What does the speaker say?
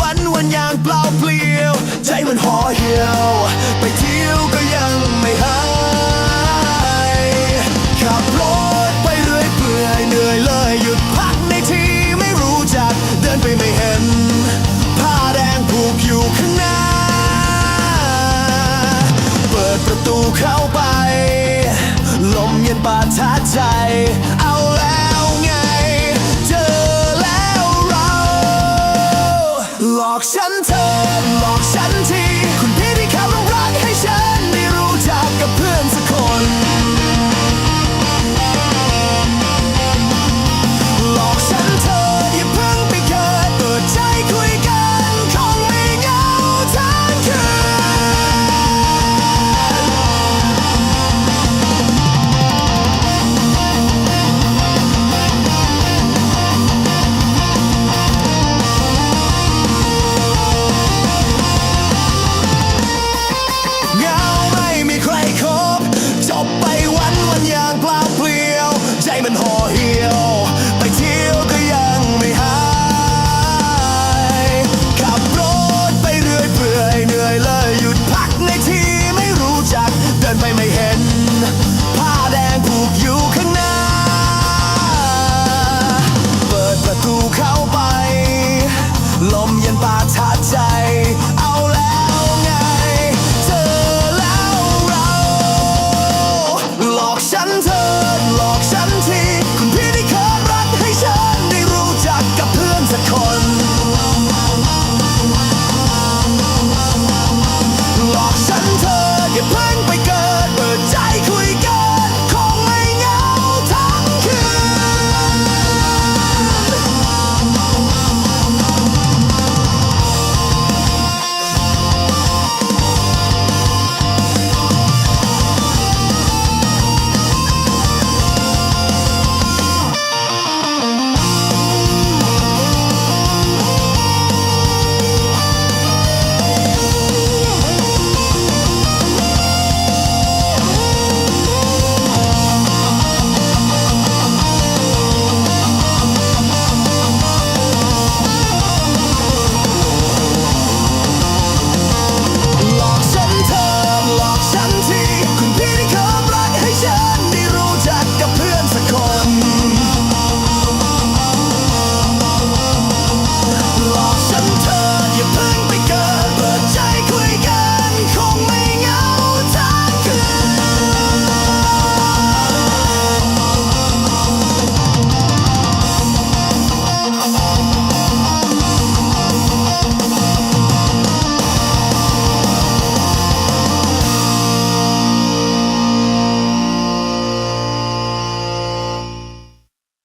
วันวันอย่างเปล่าเปลี่ยว ใจมันห่อเหี่ยว ไปเที่ยวก็ยังไม่หายขับรถไปเรื่อยเปื่อยเหนื่อยเลยหยุดพักในที่ไม่รู้จัก เดินไปไม่เห็น ผ้าแดงผูกอยู่ข้างหน้า เปิดประตูเข้าไป ลมเย็นปาดทัใจเอา